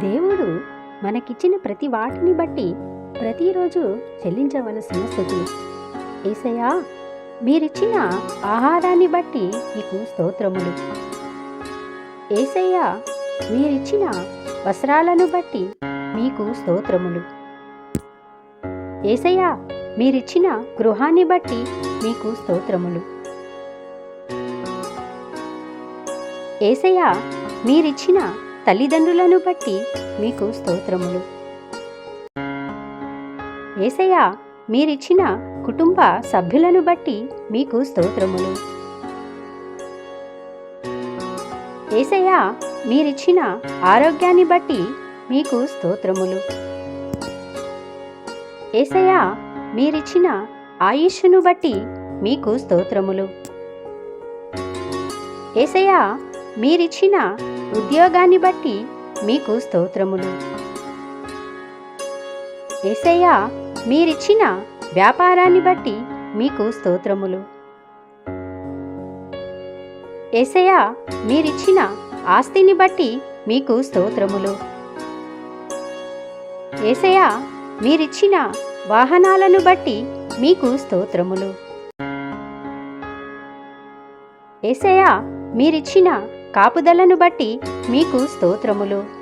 దేవుడు మనకిచ్చిన ప్రతి వాటిని బట్టి ప్రతిరోజు చెల్లించవలసిన స్థుతులు ఏసయ్యా మీరిచ్చిన ఆహారాన్ని బట్టి మీకు స్తోత్రములు. ఏసయ్యా మీరిచ్చిన వస్త్రాలను బట్టి మీకు స్తోత్రములు. ఏసయ్యా మీరిచ్చిన గృహాన్ని బట్టి మీకు స్తోత్రములు. ఏసయ్యా మీరిచ్చిన తల్లిదండ్రులను బట్టి మీకు స్తోత్రములు. ఏసయ్య మీరిచ్చిన కుటుంబ సభ్యులను బట్టి మీకు స్తోత్రములు. ఏసయ్య మీరిచ్చిన ఆరోగ్యాన్ని బట్టి మీకు స్తోత్రములు. ఏసయ్య మీరిచ్చిన ఆయుష్ను బట్టి మీకు స్తోత్రములు. ఏసయ్యా మీరిచ్చిన ఉద్యోగాన్ని బట్టి మీకు స్తోత్రములు. ఏసయ్యా మీరిచ్చిన వ్యాపారాన్ని బట్టి మీకు స్తోత్రములు. ఏసయ్యా మీరిచ్చిన ఆస్తిని బట్టి మీకు స్తోత్రములు. ఏసయ్యా మీరిచ్చిన వాహనాలను బట్టి మీకు స్తోత్రములు. ఏసయ్యా మీరిచ్చిన కాపుదలను బట్టి మీకు స్తోత్రములు.